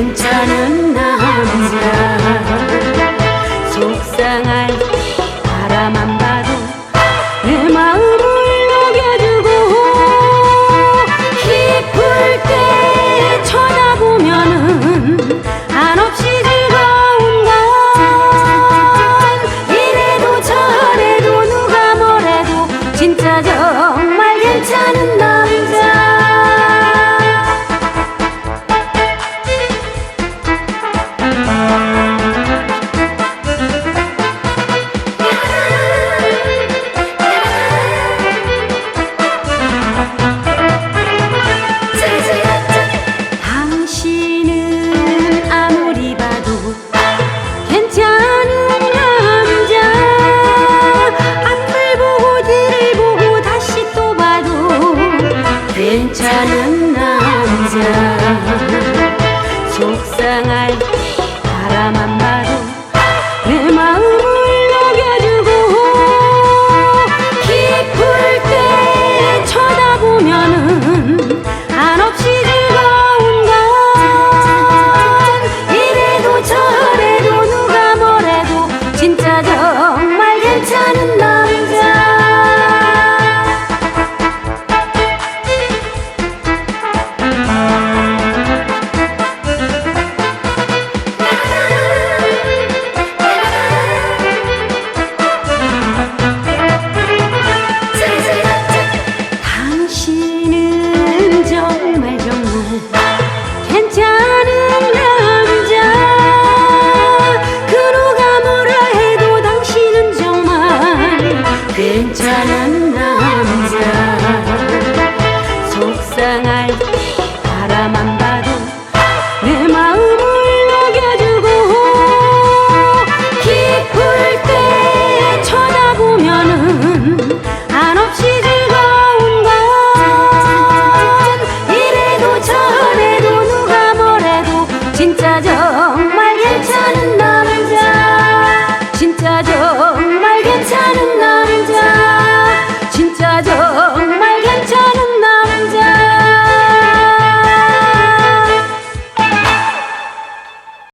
괜찮은 남자 속상할 바라만 괜찮은 남자. 속상할 바람 한 마루 내 마음을 녹여주고 기쁠 때 쳐다보면은 한없이 즐거운 건 이래도 저래도 누가 뭐래도 진짜 저 చించనన్నా